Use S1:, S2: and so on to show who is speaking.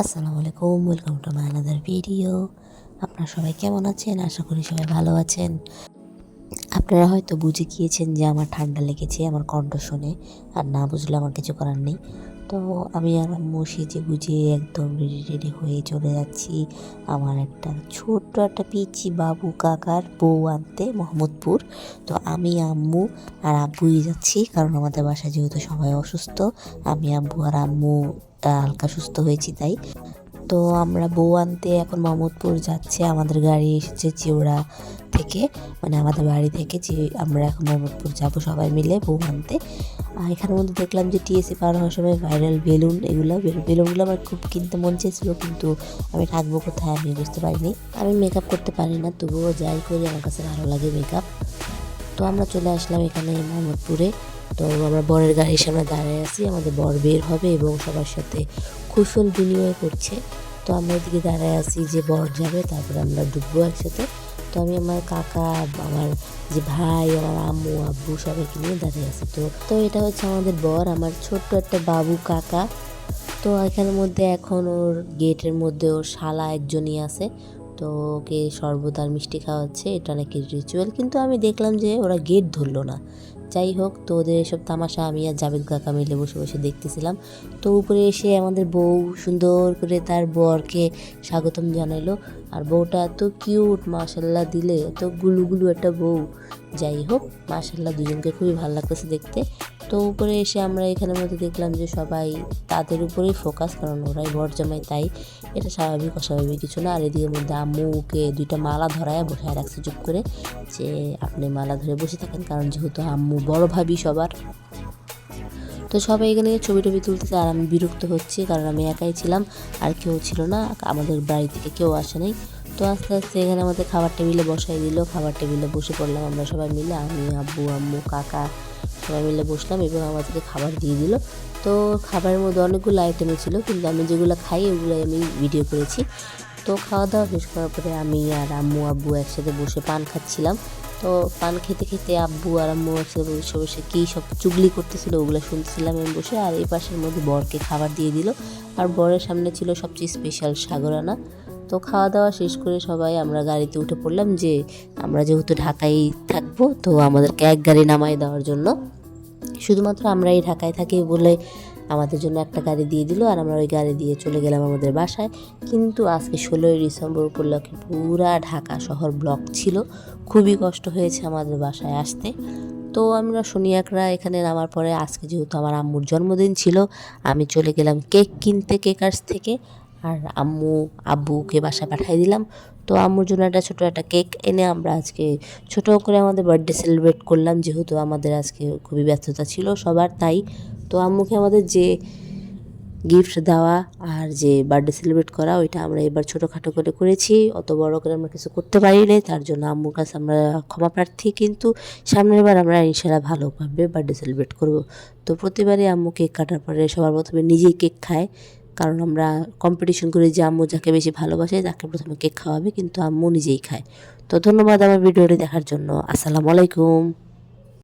S1: আসসালামু আলাইকুম welcome to my another video আপনারা সবাই কেমন আছেন? আশা করি সবাই ভালো আছেন। আপনারা হয়তো বুঝে গিয়েছেন যে আমার ঠান্ডা লেগেছে, আমার কণ্ঠ শুনে, আর না বুঝলে আমার কিছু করার নেই। তো আমি আর আম্মু সেজে গুজে একদম রেডি রেডি হয়ে চলে যাচ্ছি। আমার একটা ছোট্ট একটা পিচি বাবু কাকার বউ আনতে মোহাম্মদপুর। তো আমি, আম্মু আর আব্বুই যাচ্ছি কারণ আমাদের বাসায় যেহেতু সবাই অসুস্থ, আমি, আব্বু আর আম্মু হালকা সুস্থ হয়েছি তাই। তো আমরা বউ আনতে এখন মোহাম্মদপুর যাচ্ছে। আমাদের গাড়ি এসেছে চিওড়া থেকে মানে আমাদের বাড়ি থেকে যে আমরা এখন মোহাম্মদপুর যাব সবাই মিলে বউ আনতে। আর এখানের মধ্যে দেখলাম যে টিএসসি পার হওয়ার সময় ভাইরাল বেলুন এগুলো বেলুনগুলো আমার খুব কিনতে মন চেয়েছিলো, কিন্তু আমি রাখব কোথায় আমি বুঝতে পারিনি। আমি মেকআপ করতে পারি না, তবুও যাই করি, আমার কাছে ভালো লাগে মেকআপ তো আমরা চলে আসলাম এখানে মোহাম্মদপুরে তো আমরা বরের গাড়ির সামনে দাঁড়িয়ে আছি, আমাদের বর বের হবে এবং সবার সাথে কুশল বিনিময় করছে। তো আমরা এদিকে দাঁড়ায় আছি, যে বর যাবে তারপরে আমরা ডুববো একসাথে। তো আমি আমার কাকা, আমার যে ভাই, আমার আম্মু, আব্বু সবাইকে নিয়ে দাঁড়িয়ে আছি। তো তো এটা হচ্ছে আমাদের বর, আমার ছোট্ট একটা বাবু কাকা। তো এখানের মধ্যে এখন ওর গেটের মধ্যে ওর শালা একজনই আছে। তো ওকে শরবত আর মিষ্টি খাওয়াচ্ছে, এটা নাকি রিচুয়াল কিন্তু আমি দেখলাম যে ওরা গেট ধরলো না। যাই হোক, তো ওদের এসব তামাশা আমি আর জাভেদ কাকা মিলে বসে বসে দেখতেছিলাম। তো উপরে এসে আমাদের বউ সুন্দর করে তার বরকে স্বাগতম জানাইলো। আর বউটা এত কিউট মাশাল্লাহ দিলে, এত গুলুগুলু একটা বউ। যাই হোক, মাশাল্লাহ দুজনকে খুবই ভালো লাগতেছে দেখতে। তো উপরে এসে আমরা এখানের মধ্যে দেখলাম যে সবাই তাদের উপরেই ফোকাস কারণ ওরাই বর জামাই, তাই এটা স্বাভাবিক, অস্বাভাবিক কিছু না। আর এদিকে মধ্যে আম্মুকে দুইটা মালা ধরায় বসায় রাখছে চুপ করে, যে আপনি মালা ধরে বসে থাকেন, কারণ যেহেতু আম্মু বড় ভাবি সবার। তো সবাই এখানে ছবি টবি তুলতেছে, আর আমি বিরক্ত হচ্ছি, কারণ আমি একাই ছিলাম, আর কেউ ছিল না। আমাদের বাড়ি থেকে কেউ আসে নাই। তো আস্তে আস্তে এখানে আমাদের খাবার টেবিলে বসাই দিল। খাবার টেবিলে বসে পড়লাম আমরা সবাই মিলে। আমি, আব্বু, আম্মু, কাকা সবাই মিলে বসলাম এবং আমাদেরকে খাবার দিয়ে দিল। তো খাবারের মধ্যে অনেকগুলো আইটেমই ছিল, কিন্তু আমি যেগুলো খাই ওগুলোই আমি ভিডিও করেছি। তো খাওয়া দাওয়া শেষ করার পরে আমি আর আম্মু, আব্বু একসাথে বসে পান খাচ্ছিলাম। তো পান খেতে খেতে আব্বু আর আম্মু একসাথে বসে বসে কী সব চুগলি করতেছিল ওগুলো শুনছিলাম আমি বসে। আর এই পাশের মধ্যে বরকে খাবার দিয়ে দিল। আর বরের সামনে ছিল সবচেয়ে স্পেশাল সাগরানা। তো খাওয়া দাওয়া শেষ করে সবাই আমরা গাড়িতে উঠে পড়লাম যে আমরা যেহেতু ঢাকায় থাকব, তো আমাদেরকে এক গাড়ি নামাই দেওয়ার জন্য। শুধুমাত্র আমরা এই ঢাকায় থাকি বলে আমাদের জন্য একটা গাড়ি দিয়ে দিল আর আমরা ওই গাড়ি দিয়ে চলে গেলাম আমাদের বাসায়। কিন্তু আজকে ষোলোই ডিসেম্বর উপলক্ষে পুরা ঢাকা শহর ব্লক ছিল। খুবই কষ্ট হয়েছে আমাদের বাসায় আসতে। তো আমরা শনিয়াকরা এখানে নামার পরে আজকে যেহেতু আমার আম্মুর জন্মদিন ছিল, আমি চলে গেলাম কেক কিনতে কেকার্স থেকে। আর আম্মু, আব্বুকে বাসায় পাঠিয়ে দিলাম। তো আম্মুর জন্য একটা ছোটো একটা কেক এনে আমরা আজকে ছোটো করে আমাদের বার্থডে সেলিব্রেট করলাম। যেহেতু আমাদের আজকে খুবই ব্যস্ততা ছিল সবার, তাই তো আম্মুকে আমাদের যে গিফট দেওয়া আর যে বার্থডে সেলিব্রেট করা, ওইটা আমরা এবার ছোটোখাটো করে করেছি। অত বড় করে আমরা কিছু করতে পারি নাই, তার জন্য আম্মুর কাছে আমরা ক্ষমা প্রার্থী। কিন্তু সামনের বার আমরা ইনশাল্লাহ ভালোভাবে বার্থডে সেলিব্রেট করব। তো প্রতিবারই আম্মু কেক কাটার পরে সবার প্রথমে নিজেই কেক খায়। কারণ আমরা কম্পিটিশন করে যে আম্মু যাকে বেশি ভালোবাসে তাকে প্রথমে কেক খাওয়াবে, কিন্তু আম্মু নিজেই খায়। তো ধন্যবাদ আমার ভিডিওটি দেখার জন্য। আসসালামু আলাইকুম।